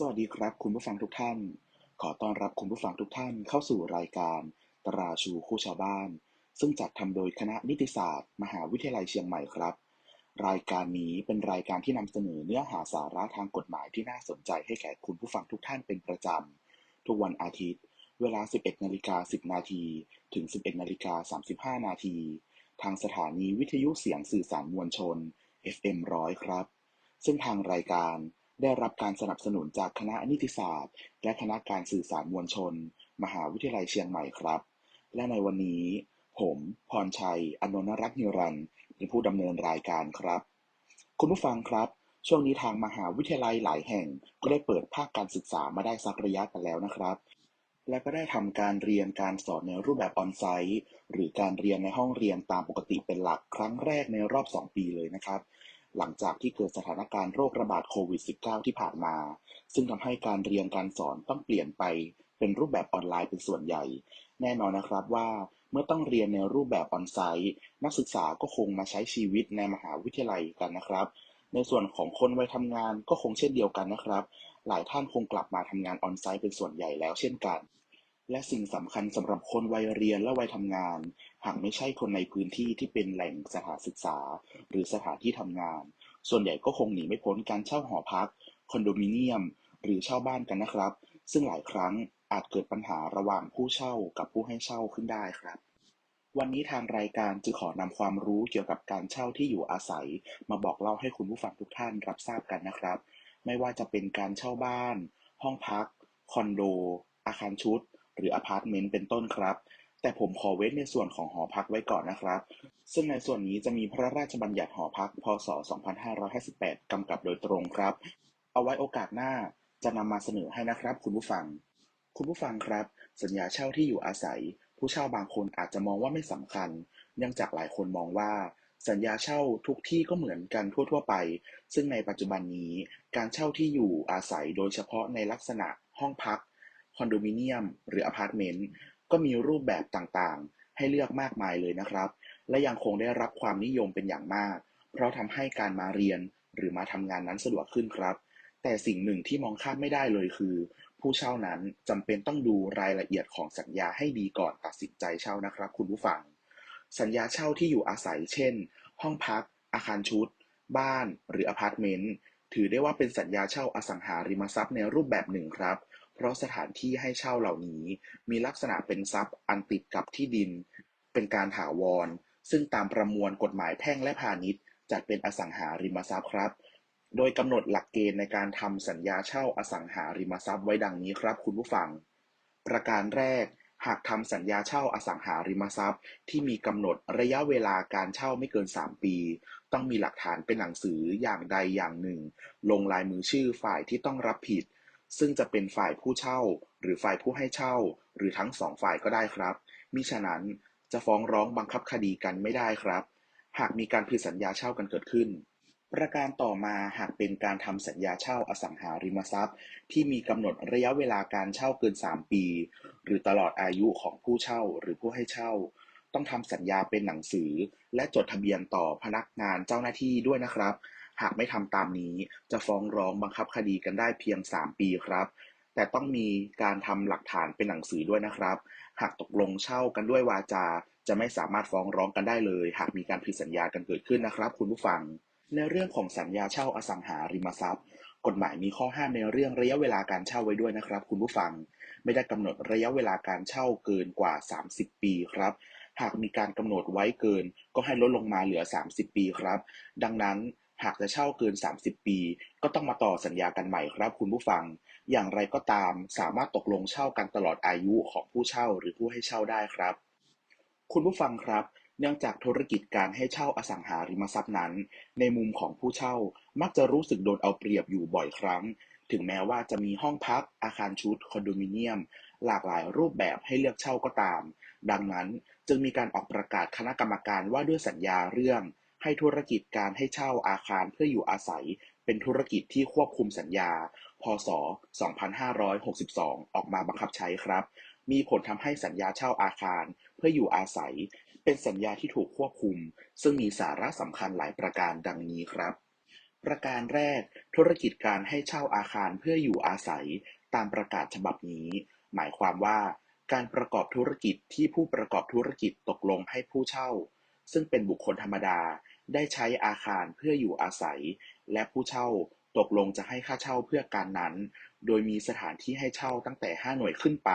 สวัสดีครับ คุณผู้ฟังทุกท่าน ขอต้อนรับคุณผู้ฟังทุกท่านเข้าสู่รายการ ตราชูคู่ชาวบ้าน ซึ่งจัดทำโดยคณะนิติศาสตร์ มหาวิทยาลัยเชียงใหม่ครับ รายการนี้เป็นรายการที่นำเสนอเนื้อหาสาระทางกฎหมายที่น่าสนใจให้แก่คุณผู้ฟังทุกท่านเป็นประจำ ทุกวันอาทิตย์ เวลา 11นาฬิกา10 นาทีถึง 11นาฬิกา35 นาทีทางสถานีวิทยุเสียงสื่อสารมวลชน FM 100 ครับ ซึ่งทางรายการ ได้รับการสนับสนุนจากคณะนิติศาสตร์ และคณะการสื่อสารมวลชน มหาวิทยาลัยเชียงใหม่ครับ และในวันนี้ ผม พรชัย อนนรักษ์นิรันด์เป็นผู้ดำเนินรายการครับ คุณผู้ฟังครับ ช่วงนี้ทางมหาวิทยาลัยหลายแห่ง ก็ได้เปิดภาคการศึกษามาได้สักระยะกันแล้วนะครับ และก็ได้ทำการเรียนการสอนในรูปแบบออนไซต์หรือการเรียนในห้องเรียนตามปกติเป็นหลักครั้งแรกในรอบ 2 ปีเลยนะครับ หลังจากที่เกิดสถานการณ์โรคระบาดโควิด -19 ที่ผ่านมา ซึ่งทำให้การเรียนการสอนต้องเปลี่ยนไปเป็นรูปแบบออนไลน์เป็นส่วนใหญ่ แน่นอนนะครับว่าเมื่อต้องเรียนในรูปแบบออนไซต์ นักศึกษาก็คงมาใช้ชีวิตในมหาวิทยาลัยกันนะครับ ในส่วนของคนวัยทำงานก็คงเช่นเดียวกันนะครับ หลายท่านคงกลับมาทำงานออนไซต์เป็นส่วนใหญ่แล้วเช่นกัน และสิ่งสำคัญสำหรับคนวัยเรียนและวัยทำงาน หากไม่ใช่คนในพื้นที่ที่เป็นแหล่งสถานศึกษา หรือสถานที่ทำงาน ส่วนใหญ่ก็คงหนีไม่พ้นการเช่าหอพัก คอนโดมิเนียม หรือเช่าบ้านกันนะครับ ซึ่งหลายครั้งอาจเกิดปัญหาระหว่างผู้เช่ากับผู้ให้เช่าขึ้นได้ครับวันนี้ทางรายการจึงขอนำความรู้เกี่ยวกับการเช่าที่อยู่อาศัย มาบอกเล่าให้คุณผู้ฟังทุกท่านรับทราบกันนะครับ ไม่ว่าจะเป็นการเช่าบ้าน ห้องพัก คอนโด อาคารชุด หรืออพาร์ตเมนต์เป็นต้นครับ แต่ผมขอเว้นในส่วนของหอพักไว้ก่อนนะครับ ซึ่งในส่วนนี้จะมีพระราชบัญญัติหอพัก พศ 2558 กำกับโดยตรงครับ เอาไว้โอกาสหน้าจะนำมาเสนอให้นะครับ คุณผู้ฟัง คุณผู้ฟังครับ สัญญาเช่าที่อยู่อาศัย ผู้เช่าบางคนอาจจะมองว่าไม่สำคัญ เนื่องจากหลายคนมองว่าสัญญาเช่าทุกที่ก็เหมือนกันทั่ว ๆ ไป ซึ่งในปัจจุบันนี้ การเช่าที่อยู่อาศัยโดยเฉพาะในลักษณะห้องพัก คอนโดมิเนียม หรืออพาร์ตเมนต์ ก็มีรูปแบบต่างๆ ให้เลือกมากมายเลยนะครับ และยังคงได้รับความนิยมเป็นอย่างมาก เพราะทำให้การมาเรียนหรือมาทำงานนั้นสะดวกขึ้นครับ แต่สิ่งหนึ่งที่มองข้ามไม่ได้เลยคือ ผู้เช่านั้นจำเป็นต้องดูรายละเอียดของสัญญาให้ดีก่อนตัดสินใจเช่านะครับ คุณผู้ฟัง สัญญาเช่าที่อยู่อาศัย เช่น ห้องพัก อาคารชุด บ้าน หรืออพาร์ตเมนต์ถือได้ว่าเป็นสัญญาเช่าอสังหาริมทรัพย์ในรูปแบบหนึ่งครับ เพราะสถานที่ให้เช่าเหล่านี้มีลักษณะเป็นทรัพย์อันติดกับที่ดิน เป็นการถาวร ซึ่งตามประมวลกฎหมายแพ่งและพาณิชย์ จัดเป็นอสังหาริมทรัพย์ครับ โดยกำหนดหลักเกณฑ์ในการทำสัญญาเช่าอสังหาริมทรัพย์ไว้ดังนี้ครับคุณผู้ฟัง ประการแรกหากทำสัญญาเช่าอสังหาริมทรัพย์ ที่มีกำหนดระยะเวลาการเช่าไม่เกิน 3 ปี ต้องมีหลักฐานเป็นหนังสืออย่างใดอย่างหนึ่ง ลงลายมือชื่อฝ่ายที่ต้องรับผิด ซึ่งจะเป็นฝ่ายผู้เช่า หรือฝ่ายผู้ให้เช่า หรือทั้งสองฝ่ายก็ได้ครับ มิฉะนั้นจะฟ้องร้องบังคับคดีกันไม่ได้ครับ หากมีการผิดสัญญาเช่ากันเกิดขึ้น ประการต่อมาหากเป็นการทำสัญญาเช่าอสังหาริมทรัพย์ ที่มีกำหนดระยะเวลาการเช่าเกิน 3 ปี หรือตลอดอายุของผู้เช่าหรือผู้ให้เช่า ต้องทำสัญญาเป็นหนังสือ และจดทะเบียนต่อพนักงานเจ้าหน้าที่ด้วยนะครับ หากไม่ทำตามนี้จะฟ้องร้องบังคับคดีกันได้เพียง 3 ปีครับ แต่ต้องมีการทำหลักฐานเป็นหนังสือด้วยนะครับ หากตกลงเช่ากันด้วยวาจา จะไม่สามารถฟ้องร้องกันได้เลย หากมีการผิดสัญญากันเกิดขึ้นนะครับ คุณผู้ฟัง ในเรื่องของสัญญาเช่าอสังหาริมทรัพย์ กฎหมายมีข้อห้ามในเรื่องระยะเวลาการเช่าไว้ด้วยนะครับ คุณผู้ฟัง ไม่ได้กำหนดระยะเวลาการเช่าเกินกว่า 30 ปีครับหากมีการกำหนดไว้เกิน ก็ให้ลดลงมาเหลือ 30 ปีครับ ดังนั้น หากจะเช่าเกิน 30 ปี ก็ต้องมาต่อสัญญากันใหม่ครับคุณผู้ฟัง อย่างไรก็ตามสามารถตกลงเช่ากันตลอดอายุของผู้เช่าหรือผู้ให้เช่าได้ครับ คุณผู้ฟังครับ เนื่องจากธุรกิจการให้เช่าอสังหาริมทรัพย์นั้น ในมุมของผู้เช่ามักจะรู้สึกโดนเอาเปรียบอยู่บ่อยครั้ง ถึงแม้ว่าจะมีห้องพัก อาคารชุด คอนโดมิเนียม หลากหลายรูปแบบให้เลือกเช่าก็ตาม ดังนั้นจึงมีการออกประกาศคณะกรรมการว่าด้วยสัญญาเรื่อง ให้ธุรกิจการให้เช่าอาคารเพื่ออยู่อาศัย เป็นธุรกิจที่ควบคุมสัญญา พศ 2562 ออกมาบังคับใช้ครับ มีผลทำให้สัญญาเช่าอาคารเพื่ออยู่อาศัย เป็นสัญญาที่ถูกควบคุม ซึ่งมีสาระสำคัญหลายประการดังนี้ครับ ประการแรก ธุรกิจการให้เช่าอาคารเพื่ออยู่อาศัย ตามประกาศฉบับนี้ หมายความว่าการประกอบธุรกิจที่ผู้ประกอบธุรกิจตกลงให้ผู้เช่า ซึ่งเป็นบุคคลธรรมดา ได้ใช้อาคารเพื่ออยู่อาศัย และผู้เช่าตกลงจะให้ค่าเช่าเพื่อการนั้น โดยมีสถานที่ให้เช่าตั้งแต่ 5 หน่วยขึ้นไป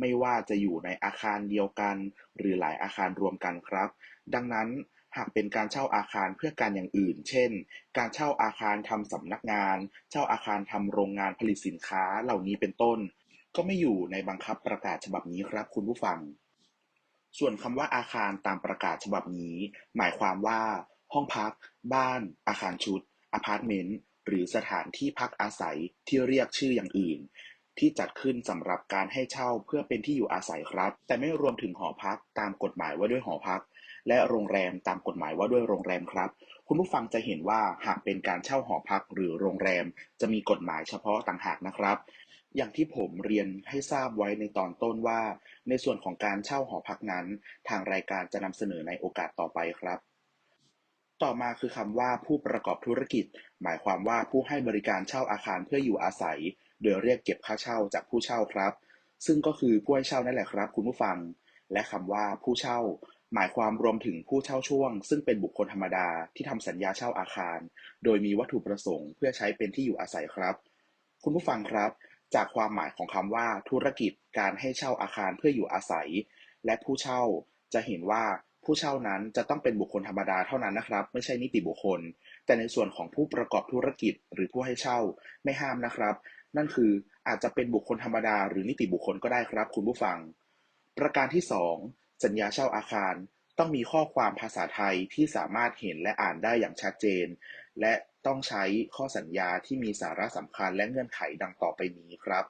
ไม่ว่าจะอยู่ในอาคารเดียวกัน หรือหลายอาคารรวมกันครับ ดังนั้นหากเป็นการเช่าอาคารเพื่อการอย่างอื่น เช่น การเช่าอาคารทำสำนักงาน เช่าอาคารทำโรงงานผลิตสินค้าเหล่านี้เป็นต้น ก็ไม่อยู่ในบังคับประกาศฉบับนี้ครับคุณผู้ฟัง ส่วนคำว่าอาคารตามประกาศฉบับนี้ หมายความว่า ห้องพัก บ้าน อาคารชุด อพาร์ตเมนต์ หรือสถานที่พักอาศัยที่เรียกชื่ออย่างอื่น ที่จัดขึ้นสำหรับการให้เช่าเพื่อเป็นที่อยู่อาศัยครับ แต่ไม่รวมถึงหอพักตามกฎหมายว่าด้วยหอพัก และโรงแรมตามกฎหมายว่าด้วยโรงแรมครับ คุณผู้ฟังจะเห็นว่าหากเป็นการเช่าหอพักหรือโรงแรม จะมีกฎหมายเฉพาะต่างหากนะครับ อย่างที่ผมเรียนให้ทราบไว้ในตอนต้นว่า ในส่วนของการเช่าหอพักนั้น ทางรายการจะนำเสนอในโอกาสต่อไปครับ ต่อมาคือคำว่าผู้ประกอบธุรกิจ หมายความว่าผู้ให้บริการเช่าอาคารเพื่ออยู่อาศัย โดยเรียกเก็บค่าเช่าจากผู้เช่าครับ ซึ่งก็คือผู้ให้เช่านั่นแหละครับ คุณผู้ฟัง และคำว่าผู้เช่า หมายความรวมถึงผู้เช่าช่วง ซึ่งเป็นบุคคลธรรมดาที่ทำสัญญาเช่าอาคาร โดยมีวัตถุประสงค์เพื่อใช้เป็นที่อยู่อาศัยครับ คุณผู้ฟังครับ จากความหมายของคำว่า ธุรกิจการให้เช่าอาคารเพื่ออยู่อาศัย และผู้เช่า จะเห็นว่าผู้เช่านั้นจะต้องเป็นบุคคลธรรมดาเท่านั้นนะครับ ไม่ใช่นิติบุคคล แต่ในส่วนของผู้ประกอบธุรกิจหรือผู้ให้เช่าไม่ห้ามนะครับ นั่นคืออาจจะเป็นบุคคลธรรมดาหรือนิติบุคคลก็ได้ครับ คุณผู้ฟัง ประการที่ 2 สัญญาเช่าอาคารต้องมีข้อความภาษาไทยที่สามารถเห็นและอ่านได้อย่างชัดเจน และต้องใช้ข้อสัญญาที่มีสาระสำคัญและเงื่อนไขดังต่อไปนี้ครับ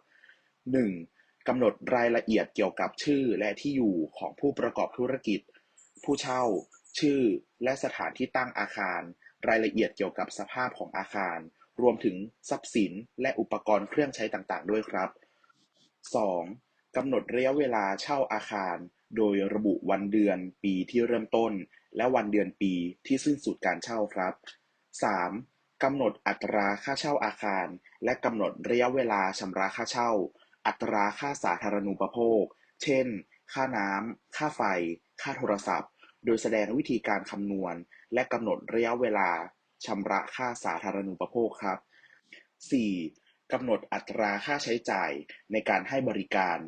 1. กำหนดรายละเอียดเกี่ยวกับชื่อและที่อยู่ของผู้ประกอบธุรกิจ ผู้เช่า ชื่อ และสถานที่ตั้งอาคาร รายละเอียดเกี่ยวกับสภาพของอาคาร รวมถึงทรัพย์สิน และอุปกรณ์เครื่องใช้ต่างๆ ด้วยครับ 2. กำหนดระยะเวลาเช่าอาคาร โดยระบุวันเดือนปีที่เริ่มต้น และวันเดือนปีที่สิ้นสุดการเช่าครับ 3. กำหนดอัตราค่าเช่าอาคาร และกำหนดระยะเวลาชำระค่าเช่า อัตราค่าสาธารณูปโภค เช่น ค่าน้ำ ค่าไฟ ค่าโทรศัพท์ โดยแสดงวิธีการคำนวณ และกำหนดระยะเวลาชำระค่าสาธารณูปโภคครับ 4. กำหนดอัตราค่าใช้จ่ายในการให้บริการ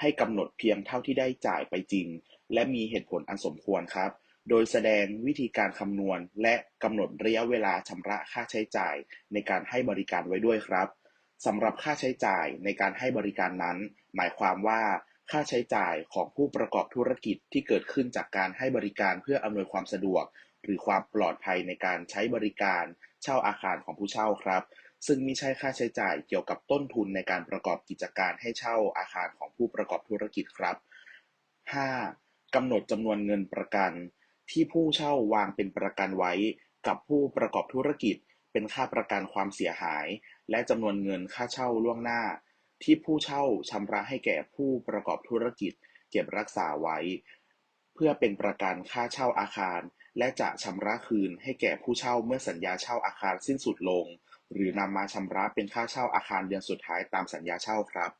ให้กำหนดเพียงเท่าที่ได้จ่ายไปจริง และมีเหตุผลอันสมควรครับ โดยแสดงวิธีการคำนวณ และกำหนดระยะเวลาชำระค่าใช้จ่ายในการให้บริการไว้ด้วยครับสำหรับค่าใช้จ่ายในการให้บริการนั้น หมายความว่าค่าใช้จ่ายของผู้ประกอบธุรกิจที่เกิดขึ้นจากการให้บริการเพื่ออำนวยความสะดวก หรือความปลอดภัยในการใช้บริการ เช่าอาคารของผู้เช่าครับ ซึ่งมิใช่ค่าใช้จ่ายเกี่ยวกับต้นทุนในการประกอบกิจการให้เช่าอาคารของผู้ประกอบธุรกิจครับ 5. กำหนดจำนวนเงินประกัน ที่ผู้เช่าวางเป็นประกันไว้กับผู้ประกอบธุรกิจ เป็นค่าประกันความเสียหาย และจำนวนเงินค่าเช่าล่วงหน้า ที่ผู้เช่าชำระให้แก่ผู้ประกอบธุรกิจ เก็บรักษาไว้ เพื่อเป็นประกันค่าเช่าอาคาร และจะชำระคืนให้แก่ผู้เช่าเมื่อสัญญาเช่าอาคารสิ้นสุดลง หรือนำมาชำระเป็นค่าเช่าอาคารเดือนสุดท้ายตามสัญญาเช่าครับ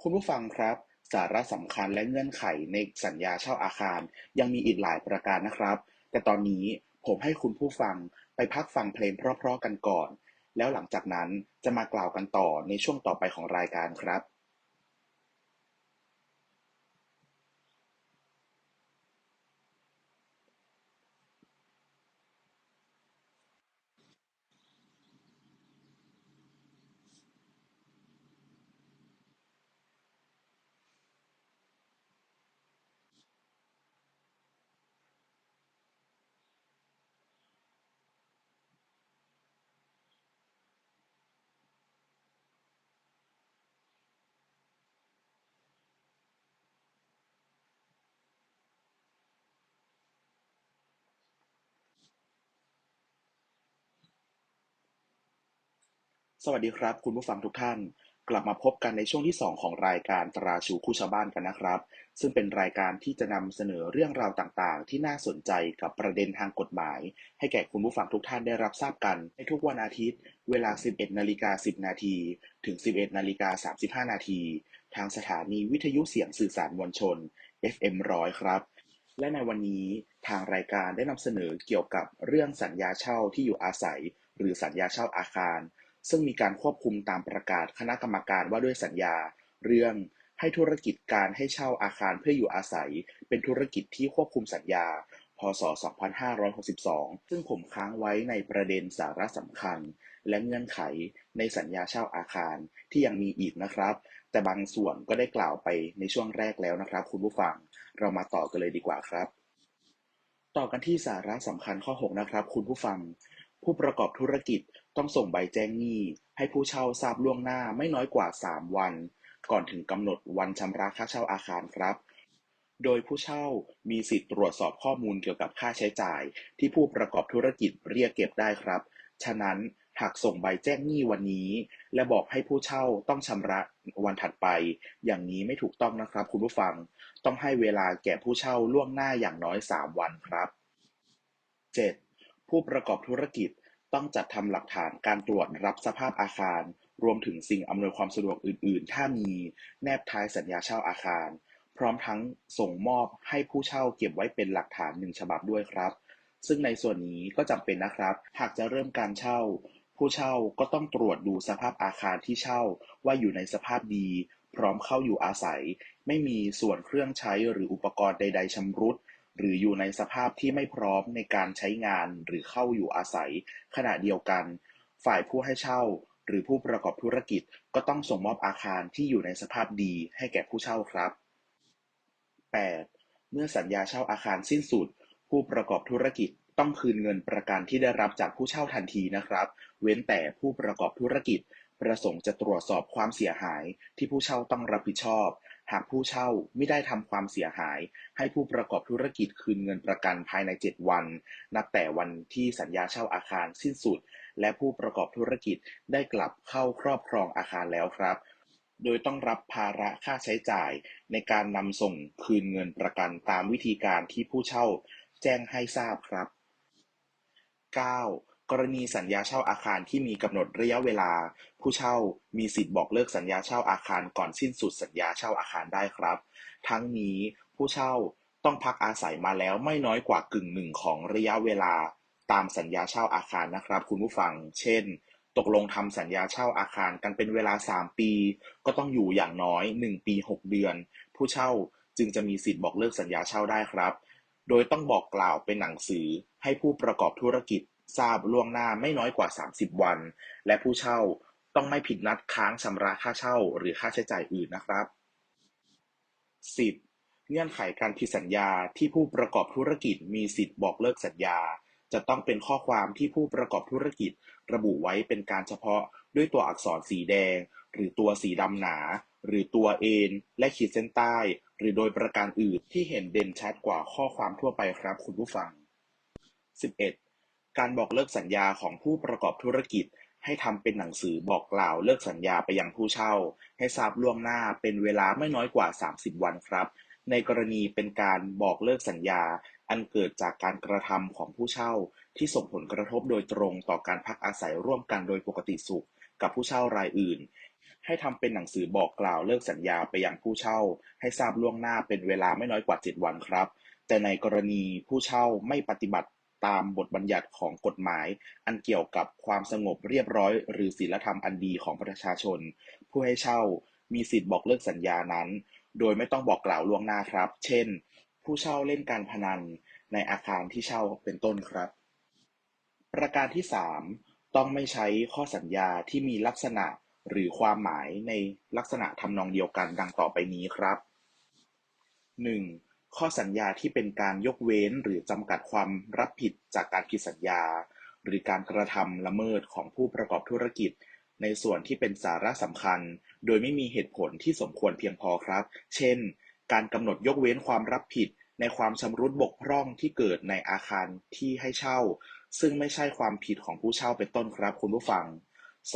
คุณผู้ฟังครับ สาระสำคัญและเงื่อนไขในสัญญาเช่าอาคาร ยังมีอีกหลายประการนะครับ แต่ตอนนี้ผมให้คุณผู้ฟังไปพักฟังเพลงเพราะๆกันก่อน แล้วหลังจากนั้นจะมากล่าวกันต่อในช่วงต่อไปของรายการครับ สวัสดีครับ คุณผู้ฟังทุกท่าน กลับมาพบกันในช่วงที่ 2 ของรายการตราชูคู่ชาวบ้านกันนะครับ ซึ่งเป็นรายการที่จะนำเสนอเรื่องราวต่างๆ ที่น่าสนใจกับประเด็นทางกฎหมาย ให้แก่คุณผู้ฟังทุกท่านได้รับทราบกัน ในทุกวันอาทิตย์ เวลา 11นาฬิกา10 นาทีถึง 11นาฬิกา35 นาทีทางสถานีวิทยุเสียงสื่อสารมวลชน FM 100ครับ และในวันนี้ทางรายการได้นำเสนอเกี่ยวกับเรื่องสัญญาเช่าที่อยู่อาศัย หรือสัญญาเช่าอาคาร ซึ่งมีการควบคุมตามประกาศคณะกรรมการว่าด้วยสัญญา เรื่องให้ธุรกิจการให้เช่าอาคารเพื่ออยู่อาศัย เป็นธุรกิจที่ควบคุมสัญญา พศ 2562 ซึ่งผมค้างไว้ในประเด็นสาระสำคัญ และเงื่อนไขในสัญญาเช่าอาคารที่ยังมีอีกนะครับ แต่บางส่วนก็ได้กล่าวไปในช่วงแรกแล้วนะครับ คุณผู้ฟัง เรามาต่อกันเลยดีกว่าครับ ต่อกันที่สาระสำคัญข้อ 6 นะครับ คุณผู้ฟัง ผู้ประกอบธุรกิจต้องส่งใบแจ้งหนี้ให้ผู้เช่าทราบล่วงหน้าไม่น้อยกว่า 3 วัน ก่อนถึงกำหนดวันชำระค่าเช่าอาคารครับ โดยผู้เช่ามีสิทธิ์ตรวจสอบข้อมูลเกี่ยวกับค่าใช้จ่าย ที่ผู้ประกอบธุรกิจเรียกเก็บได้ครับ ฉะนั้นหากส่งใบแจ้งหนี้วันนี้ และบอกให้ผู้เช่าต้องชำระวันถัดไป อย่างนี้ไม่ถูกต้องนะครับ คุณผู้ฟังต้องให้เวลาแก่ผู้เช่าล่วงหน้าอย่างน้อย 3 วันครับ 7. ผู้ประกอบธุรกิจต้องจัดทำหลักฐานการตรวจรับสภาพอาคาร รวมถึงสิ่งอำนวยความสะดวกอื่น ๆ ถ้ามี แนบท้ายสัญญาเช่าอาคาร พร้อมทั้งส่งมอบให้ผู้เช่าเก็บไว้เป็นหลักฐานหนึ่งฉบับด้วยครับ ซึ่งในส่วนนี้ก็จำเป็นนะครับ หากจะเริ่มการเช่า ผู้เช่าก็ต้องตรวจดูสภาพอาคารที่เช่าว่าอยู่ในสภาพดี พร้อมเข้าอยู่อาศัย ไม่มีส่วนเครื่องใช้หรืออุปกรณ์ใด ๆชำรุด หรืออยู่ในสภาพที่ไม่พร้อมในการใช้งานหรือเข้าอยู่อาศัย ขณะเดียวกัน ฝ่ายผู้ให้เช่า หรือผู้ประกอบธุรกิจก็ต้องส่งมอบอาคารที่อยู่ในสภาพดีให้แก่ผู้เช่าครับ 8. เมื่อสัญญาเช่าอาคารสิ้นสุด ผู้ประกอบธุรกิจต้องคืนเงินประกันที่ได้รับจากผู้เช่าทันทีนะครับ เว้นแต่ผู้ประกอบธุรกิจ ประสงค์จะตรวจสอบความเสียหายที่ผู้เช่าต้องรับผิดชอบ หากผู้เช่าไม่ได้ทำความเสียหาย ให้ผู้ประกอบธุรกิจคืนเงินประกันภายใน 7 วัน นับแต่วันที่สัญญาเช่าอาคารสิ้นสุด และผู้ประกอบธุรกิจได้กลับเข้าครอบครองอาคารแล้วครับ โดยต้องรับภาระค่าใช้จ่ายในการนำส่งคืนเงินประกันตามวิธีการที่ผู้เช่าแจ้งให้ทราบครับ 9. กรณีสัญญาเช่าอาคารที่มีกำหนดระยะเวลา ผู้เช่ามีสิทธิ์บอกเลิกสัญญาเช่าอาคารก่อนสิ้นสุดสัญญาเช่าอาคารได้ครับ ทั้งนี้ผู้เช่าต้องพักอาศัยมาแล้วไม่น้อยกว่ากึ่งหนึ่งของระยะเวลาตามสัญญาเช่าอาคารนะครับ คุณผู้ฟัง เช่น ตกลงทำสัญญาเช่าอาคารกันเป็นเวลา 3 ปี ก็ต้องอยู่อย่างน้อย 1 ปี 6 เดือน ผู้เช่าจึงจะมีสิทธิ์บอกเลิกสัญญาเช่าได้ครับ โดยต้องบอกกล่าวเป็นหนังสือให้ผู้ประกอบธุรกิจทราบล่วงหน้าไม่น้อยกว่า 30 วัน และผู้เช่า ต้องไม่ผิดนัดค้างชำระค่าเช่า หรือค่าใช้จ่ายอื่นนะครับ 10. เงื่อนไขการผิดสัญญาที่ผู้ประกอบธุรกิจมีสิทธิ์บอกเลิกสัญญา จะต้องเป็นข้อความที่ผู้ประกอบธุรกิจ ระบุไว้เป็นการเฉพาะด้วยตัวอักษรสีแดง หรือตัวสีดำหนา หรือตัวเอ็นและขีดเส้นใต้ หรือโดยประการอื่นที่เห็นเด่นชัดกว่าข้อความทั่วไปครับคุณผู้ฟัง 11. การบอกเลิกสัญญาของผู้ประกอบธุรกิจ ให้ทำเป็นหนังสือบอกกล่าวเลิกสัญญาไปยังผู้เช่า ให้ทราบล่วงหน้าเป็นเวลาไม่น้อยกว่า 30 วันครับ ในกรณีเป็นการบอกเลิกสัญญา อันเกิดจากการกระทำของผู้เช่า ที่ส่งผลกระทบโดยตรงต่อการพักอาศัยร่วมกันโดยปกติสุข กับผู้เช่ารายอื่น ให้ทำเป็นหนังสือบอกกล่าวเลิกสัญญาไปยังผู้เช่า ให้ทราบล่วงหน้าเป็นเวลาไม่น้อยกว่า 7 วันครับ แต่ในกรณีผู้เช่าไม่ปฏิบัติ ตามบทบัญญัติของกฎหมาย อันเกี่ยวกับความสงบเรียบร้อย หรือศีลธรรมอันดีของประชาชน ผู้ให้เช่ามีสิทธิ์บอกเลิกสัญญานั้น โดยไม่ต้องบอกกล่าวล่วงหน้าครับ เช่น ผู้เช่าเล่นการพนันในอาคารที่เช่าเป็นต้นครับ ประการที่ 3 ต้องไม่ใช้ข้อสัญญาที่มีลักษณะหรือความหมายในลักษณะทำนองเดียวกันดังต่อไปนี้ครับ 1. ข้อสัญญาที่เป็นการยกเว้นหรือจำกัดความรับผิดจากการผิดสัญญา หรือการกระทำละเมิดของผู้ประกอบธุรกิจ ในส่วนที่เป็นสาระสำคัญ โดยไม่มีเหตุผลที่สมควรเพียงพอครับ เช่น การกำหนดยกเว้นความรับผิด ในความชำรุดบกพร่องที่เกิดในอาคารที่ให้เช่า ซึ่งไม่ใช่ความผิดของผู้เช่าเป็นต้นครับคุณผู้ฟัง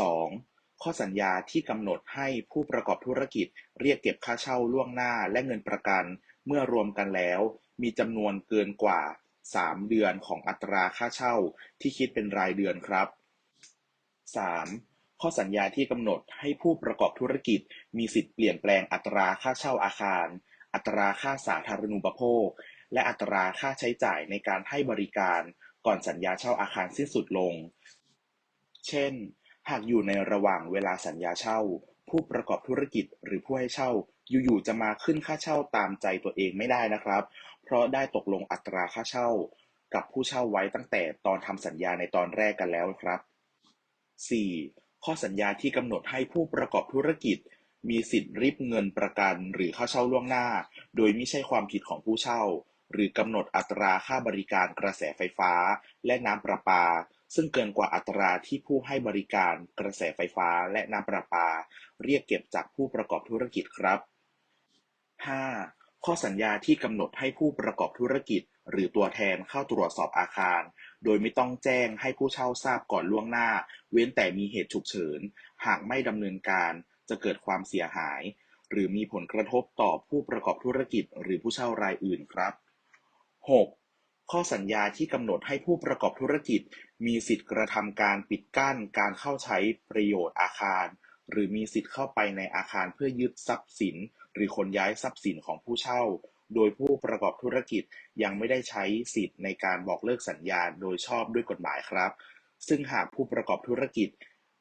2. ข้อสัญญาที่กำหนดให้ผู้ประกอบธุรกิจ เรียกเก็บค่าเช่าล่วงหน้าและเงินประกัน เมื่อรวมกันแล้ว มีจำนวนเกินกว่า 3 เดือนของอัตราค่าเช่าที่คิดเป็นรายเดือนครับ 3. ข้อสัญญาที่กำหนดให้ผู้ประกอบธุรกิจ มีสิทธิ์เปลี่ยนแปลงอัตราค่าเช่าอาคาร อัตราค่าสาธารณูปโภค และอัตราค่าใช้จ่ายในการให้บริการ ก่อนสัญญาเช่าอาคารสิ้นสุดลง เช่น หากอยู่ในระหว่างเวลาสัญญาเช่า ผู้ประกอบธุรกิจหรือผู้ให้เช่า อยู่ๆจะมาขึ้นค่าเช่าตามใจตัวเองไม่ได้นะครับ เพราะได้ตกลงอัตราค่าเช่า กับผู้เช่าไว้ตั้งแต่ตอนทำสัญญาในตอนแรกกันแล้วครับ 4. ข้อสัญญาที่กำหนดให้ผู้ประกอบธุรกิจ มีสิทธิ์ริบเงินประกัน หรือค่าเช่าล่วงหน้า โดยไม่ใช่ความผิดของผู้เช่า หรือกำหนดอัตราค่าบริการกระแสไฟฟ้า และน้ำประปา ซึ่งเกินกว่าอัตราที่ผู้ให้บริการกระแสไฟฟ้าและน้ำประปาเรียกเก็บจากผู้ประกอบธุรกิจครับ 5. ข้อสัญญาที่กำหนดให้ผู้ประกอบธุรกิจ หรือตัวแทนเข้าตรวจสอบอาคาร โดยไม่ต้องแจ้งให้ผู้เช่าทราบก่อนล่วงหน้า เว้นแต่มีเหตุฉุกเฉิน หากไม่ดำเนินการจะเกิดความเสียหาย หรือมีผลกระทบต่อผู้ประกอบธุรกิจ หรือผู้เช่ารายอื่นครับ 6. ข้อสัญญาที่กำหนดให้ผู้ประกอบธุรกิจ มีสิทธิกระทำการปิดกั้นการเข้าใช้ประโยชน์อาคาร หรือมีสิทธิ์เข้าไปในอาคารเพื่อยึดทรัพย์สิน หรือขนย้ายทรัพย์สินของผู้เช่า โดยผู้ประกอบธุรกิจยังไม่ได้ใช้สิทธิ์ในการบอกเลิกสัญญาโดยชอบด้วยกฎหมายครับ ซึ่งหากผู้ประกอบธุรกิจ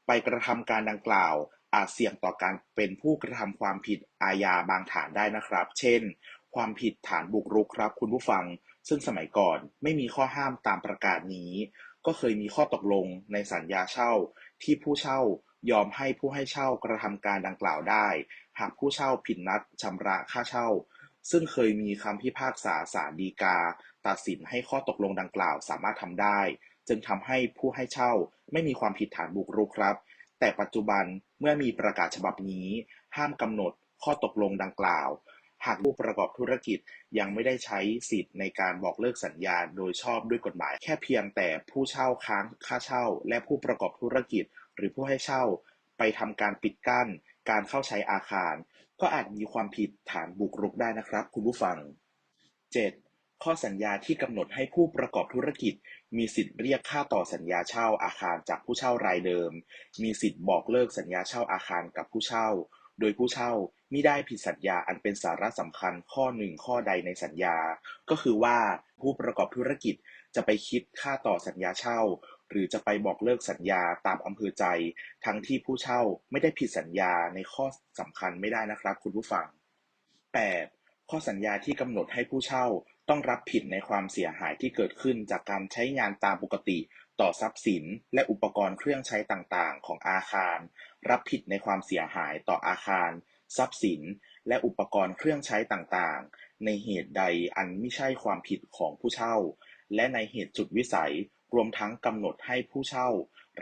ไปกระทำการดังกล่าว อาจเสี่ยงต่อการเป็นผู้กระทำความผิดอาญาบางฐานได้นะครับ เช่น ความผิดฐานบุกรุกครับ คุณผู้ฟัง ซึ่งสมัยก่อนไม่มีข้อห้ามตามประกาศนี้ ก็เคยมีข้อตกลงในสัญญาเช่าที่ผู้เช่ายอมให้ผู้ให้เช่ากระทำการดังกล่าวได้ หากผู้เช่าผิดนัดชำระค่าเช่า ซึ่งเคยมีคำพิพากษาศาลฎีกา ตัดสินให้ข้อตกลงดังกล่าวสามารถทำได้ จึงทำให้ผู้ให้เช่าไม่มีความผิดฐานบุกรุกครับ แต่ปัจจุบันเมื่อมีประกาศฉบับนี้ ห้ามกำหนดข้อตกลงดังกล่าว หากผู้ประกอบธุรกิจยังไม่ได้ใช้สิทธิ์ในการบอกเลิกสัญญาโดยชอบด้วยกฎหมาย แค่เพียงแต่ผู้เช่าค้างค่าเช่า และผู้ประกอบธุรกิจ หรือผู้ให้เช่า ไปทำการปิดกั้น การเข้าใช้อาคาร ก็อาจมีความผิดฐานบุกรุกได้นะครับ คุณผู้ฟัง 7. ข้อสัญญาที่กำหนดให้ผู้ประกอบธุรกิจ มีสิทธิ์เรียกค่าต่อสัญญาเช่าอาคารจากผู้เช่ารายเดิม มีสิทธิ์บอกเลิกสัญญาเช่าอาคารกับผู้เช่า โดยผู้เช่ามิได้ผิดสัญญาอันเป็นสาระสำคัญข้อหนึ่งข้อใดในสัญญา ก็คือว่าผู้ประกอบธุรกิจจะไปคิดค่าต่อสัญญาเช่า หรือจะไปบอกเลิกสัญญาตามอำเภอใจ ทั้งที่ผู้เช่าไม่ได้ผิดสัญญาในข้อสำคัญไม่ได้นะครับ คุณผู้ฟัง 8. ข้อสัญญาที่กำหนดให้ผู้เช่าต้องรับผิดในความเสียหายที่เกิดขึ้นจากการใช้งานตามปกติ ต่อทรัพย์สินและอุปกรณ์เครื่องใช้ต่าง ๆ ของอาคาร รับผิดในความเสียหายต่ออาคาร ทรัพย์สิน และอุปกรณ์เครื่องใช้ต่าง ๆ ในเหตุใดอันไม่ใช่ความผิดของผู้เช่า และในเหตุจุดวิสัย รวมทั้งกำหนดให้ผู้เช่า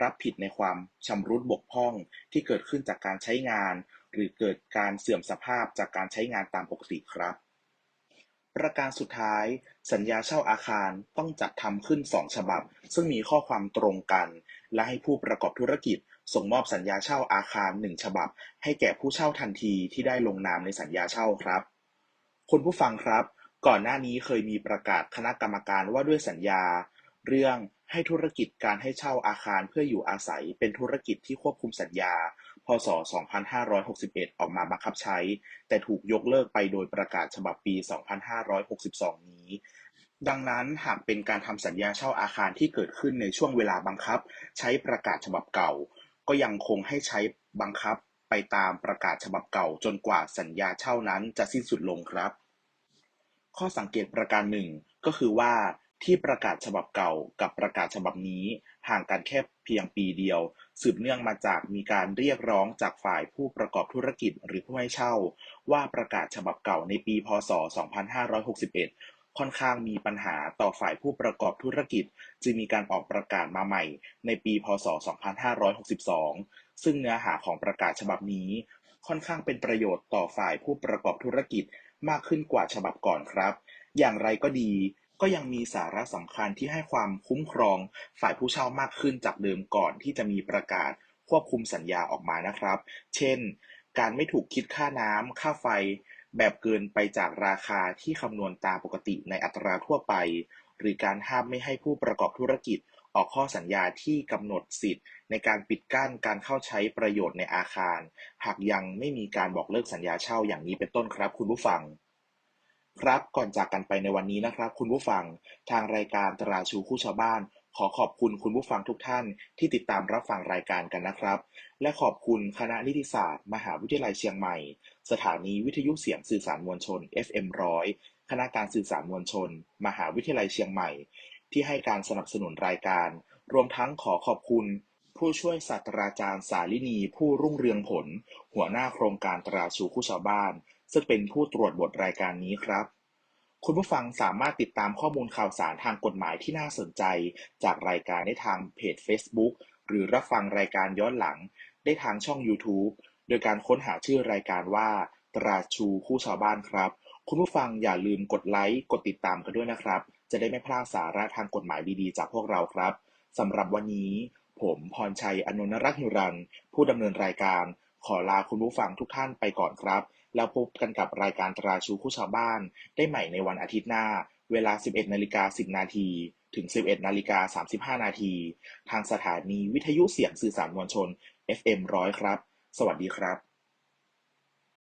รับผิดในความชำรุดบกพร่องที่เกิดขึ้นจากการใช้งาน หรือเกิดการเสื่อมสภาพจากการใช้งานตามปกติครับ ประการสุดท้าย สัญญาเช่าอาคารต้องจัดทำขึ้น 2 ฉบับ ซึ่งมีข้อความตรงกัน และให้ผู้ประกอบธุรกิจ ส่งมอบสัญญาเช่าอาคาร 1 ฉบับ ให้แก่ผู้เช่าทันทีที่ได้ลงนามในสัญญาเช่าครับ คุณผู้ฟังครับ ก่อนหน้านี้เคยมีประกาศคณะกรรมการว่าด้วยสัญญา เรื่องให้ธุรกิจการให้เช่าอาคารเพื่ออยู่อาศัย เป็นธุรกิจที่ควบคุมสัญญา พศ 2561 ออกมาบังคับใช้ แต่ถูกยกเลิกไปโดยประกาศฉบับปี 2562 นี้ ดังนั้นหากเป็นการทำสัญญาเช่าอาคารที่เกิดขึ้นในช่วงเวลาบังคับ ใช้ประกาศฉบับเก่า ก็ยังคงให้ใช้บังคับไปตามประกาศฉบับเก่าจนกว่าสัญญาเช่านั้นจะสิ้นสุดลงครับ ข้อสังเกตประการหนึ่งก็คือว่าที่ประกาศฉบับเก่ากับประกาศฉบับนี้ ห่างกันแค่เพียงปีเดียว สืบเนื่องมาจากมีการเรียกร้องจากฝ่ายผู้ประกอบธุรกิจหรือผู้ให้เช่า ว่าประกาศฉบับเก่าในปี พศ 2561 ค่อนข้างมีปัญหาต่อฝ่ายผู้ประกอบธุรกิจ จึงมีการออกประกาศมาใหม่ ในปี พศ 2562 ซึ่งเนื้อหาของประกาศฉบับนี้ ค่อนข้างเป็นประโยชน์ต่อฝ่ายผู้ประกอบธุรกิจมากขึ้นกว่าฉบับก่อนครับ อย่างไรก็ดี ก็ยังมีสาระสำคัญที่ให้ความคุ้มครองฝ่ายผู้เช่ามากขึ้นจากเดิมก่อนที่จะมีประกาศควบคุมสัญญาออกมานะครับ เช่น การไม่ถูกคิดค่าน้ำค่าไฟ แบบเกินไปจากราคาที่คำนวณตามปกติในอัตราทั่วไป หรือการห้ามไม่ให้ผู้ประกอบธุรกิจออกข้อสัญญาที่กำหนดสิทธิ์ ในการปิดกั้นการเข้าใช้ประโยชน์ในอาคาร หากยังไม่มีการบอกเลิกสัญญาเช่าอย่างนี้เป็นต้นครับคุณผู้ฟัง ครับ ก่อนจากกันไปในวันนี้นะครับ คุณผู้ฟังทางรายการตราชูคู่ชาวบ้าน ขอขอบคุณคุณผู้ฟังทุกท่านที่ติดตามรับฟังรายการกันนะครับ และขอบคุณคณะนิติศาสตร์ มหาวิทยาลัยเชียงใหม่ สถานีวิทยุเสียงสื่อสารมวลชน FM 100คณะการสื่อสารมวลชน มหาวิทยาลัยเชียงใหม่ ที่ให้การสนับสนุนรายการ รวมทั้งขอขอบคุณ ผู้ช่วยศาสตราจารย์สาลินี ผู้รุ่งเรืองผล หัวหน้าโครงการตราชูคู่ชาวบ้าน ซึ่งเป็นผู้ตรวจบทรายการนี้ครับ คุณผู้ฟังสามารถติดตามข้อมูลข่าวสารทางกฎหมายที่น่าสนใจ จากรายการได้ทางเพจ Facebook หรือรับฟังรายการย้อนหลัง ได้ทางช่อง YouTube โดยการค้นหาชื่อรายการว่า ตราชูคู่ชาวบ้านครับ คุณผู้ฟังอย่าลืมกดไลค์กดติดตามกันด้วยนะครับ จะได้ไม่พลาดสาระทางกฎหมายดีๆ จากพวกเราครับสำหรับวันนี้ ผมพรชัยอนนรักหิรันผู้ดำเนินรายการ ขอลาคุณผู้ฟังทุกท่านไปก่อนครับ แล้วพบกันกับรายการตราชูคู่ชาวบ้าน ได้ใหม่ในวันอาทิตย์หน้า เวลา 11นาฬิกา10นาทีถึง 11นาฬิกา35นาทีทางสถานีวิทยุเสียงสื่อสารมวลชน FM 100 ครับ สวัสดีครับ